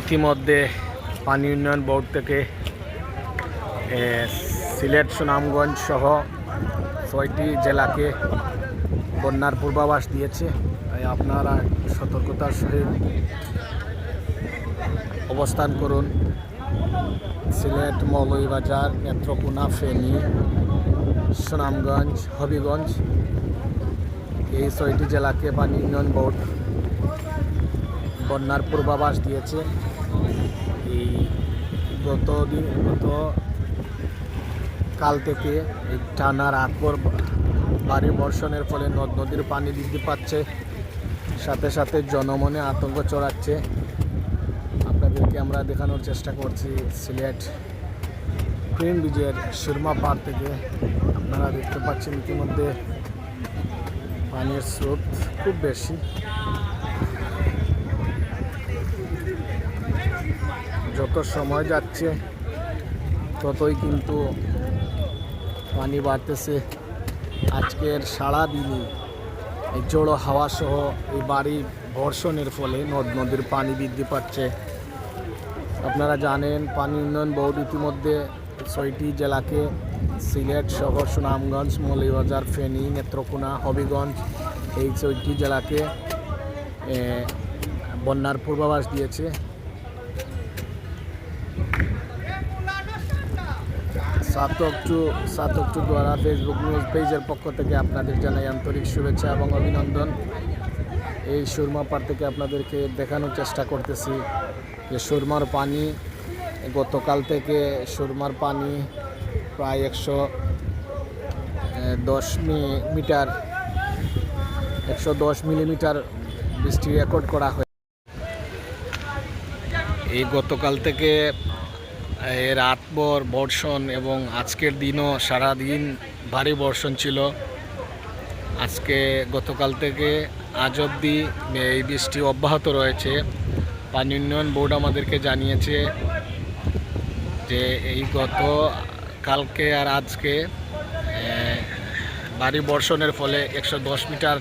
ইতিমধ্যে পানি উন্নয়ন বোর্ড থেকে সিলেট সুনামগঞ্জ সহ ছয়টি জেলাকে বন্যার পূর্বাভাস দিয়েছে। তাই আপনারা সতর্কতার সহিত অবস্থান করুন। সিলেট মৌলভীবাজার, নেত্রকোনা, ফেনী, সুনামগঞ্জ, হবিগঞ্জ এই ছয়টি জেলাকে পানি উন্নয়ন বোর্ড বন্যার পূর্বাভাস দিয়েছে। এই গত দিন, গত কাল থেকে এই টানা রাতভর ভারী বর্ষণের ফলে নদ নদীর পানি বৃদ্ধি পাচ্ছে। সাথে সাথে জনমনে আতঙ্ক চড়াচ্ছে আপনাদেরকে আমরা দেখানোর চেষ্টা করছি সিলেট ট্রেন ব্রিজের সুরমা পার থেকে। আপনারা দেখতে পাচ্ছেন ইতিমধ্যে পানির স্রোত খুব বেশি। যত সময় যাচ্ছে। ততই কিন্তু পানি বাড়তেছে। আজকের সারা দিনই এই জোড়ো হাওয়া সহ এই বাড়ি বর্ষণের ফলে নদ নদীর পানি বৃদ্ধি পাচ্ছে। আপনারা জানেন, পানি উন্নয়ন বোর্ড ইতিমধ্যে ছয়টি জেলাকে সিলেট সহ সুনামগঞ্জ, মৌলভীবাজার, ফেনী, নেত্রকোনা, হবিগঞ্জ এই ছয়টি জেলাকে বন্যার পূর্বাভাস দিয়েছে। সাতক টু সাতক টু দ্বারা ফেসবুক নিউজ পেজের পক্ষ থেকে আপনাদের জানাই আন্তরিক শুভেচ্ছা এবং অভিনন্দন। এই সুরমা পার থেকে আপনাদেরকে দেখানোর চেষ্টা করতেছি যে সুরমার পানি, গতকাল থেকে সুরমার পানি প্রায় একশো দশ মিটার, একশো দশ মিলিমিটার বৃষ্টি রেকর্ড করা হয় এই গতকাল থেকে এই রাতভর বর্ষণ এবং আজকের দিনও সারা দিন ভারী বর্ষণ ছিল। আজকে গতকাল থেকে আজ অবধি এই বৃষ্টি অব্যাহত রয়েছে। পানি উন্নয়ন বোর্ড আমাদেরকে জানিয়েছে যে এই গত কালকে আর আজকে ভারী বর্ষণের ফলে একশো দশ মিটার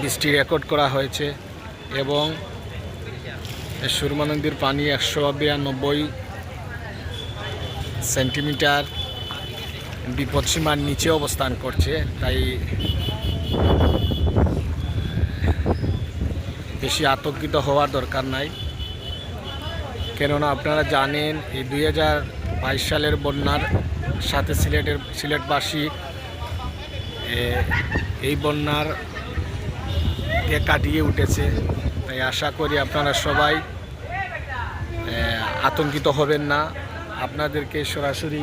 বৃষ্টি রেকর্ড করা হয়েছে এবং এই সুরমা নদীর পানি একশো বিরানব্বই সেন্টিমিটার বিপদসীমার নিচে অবস্থান করছে, তাই বেশি আতঙ্কিত হওয়ার দরকার নাই। কেননা আপনারা জানেন, এই দুই হাজার বাইশ সালের বন্যার সাথে সিলেটের সিলেটবাসী এই বন্যার কে কাটিয়ে উঠেছে, তাই আশা করি আপনারা সবাই আতঙ্কিত হবেন না। আপনাদেরকে সরাসরি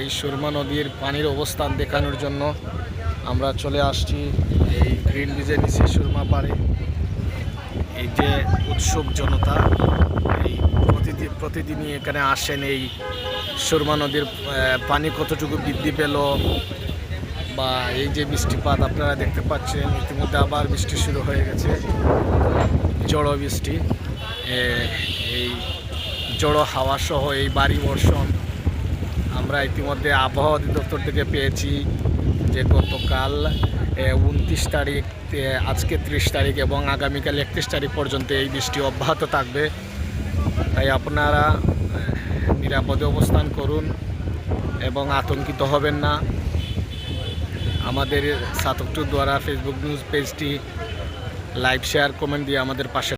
এই সুরমা নদীর পানির অবস্থান দেখানোর জন্য আমরা চলে আসছি এই গ্রিন ব্রিজের নিচে সুরমা পাড়ে। এই যে উৎসুক জনতা, এই প্রতিদিন প্রতিদিনই এখানে আসেন এই সুরমা নদীর পানি কতটুকু বৃদ্ধি পেল বা এই যে বৃষ্টিপাত আপনারা দেখতে পাচ্ছেন, ইতিমধ্যে আবার বৃষ্টি শুরু হয়ে গেছে, জড়ো বৃষ্টি। এই জড়ো হাওয়া সহ এই বাড়ি বর্ষণ। আমরা ইতিমধ্যে আবহাওয়া অধিদপ্তর থেকে পেয়েছি যে গতকাল উনত্রিশ তারিখ আজকে ত্রিশ তারিখ এবং আগামীকাল একত্রিশ তারিখ পর্যন্ত এই বৃষ্টি অব্যাহত থাকবে। তাই আপনারা নিরাপদে অবস্থান করুন এবং আতঙ্কিত হবেন না। আমাদের সাতকটুর দ্বারা ফেসবুক নিউজ পেজটি লাইভ শেয়ার কমেন্ট দিয়ে আমাদের পাশে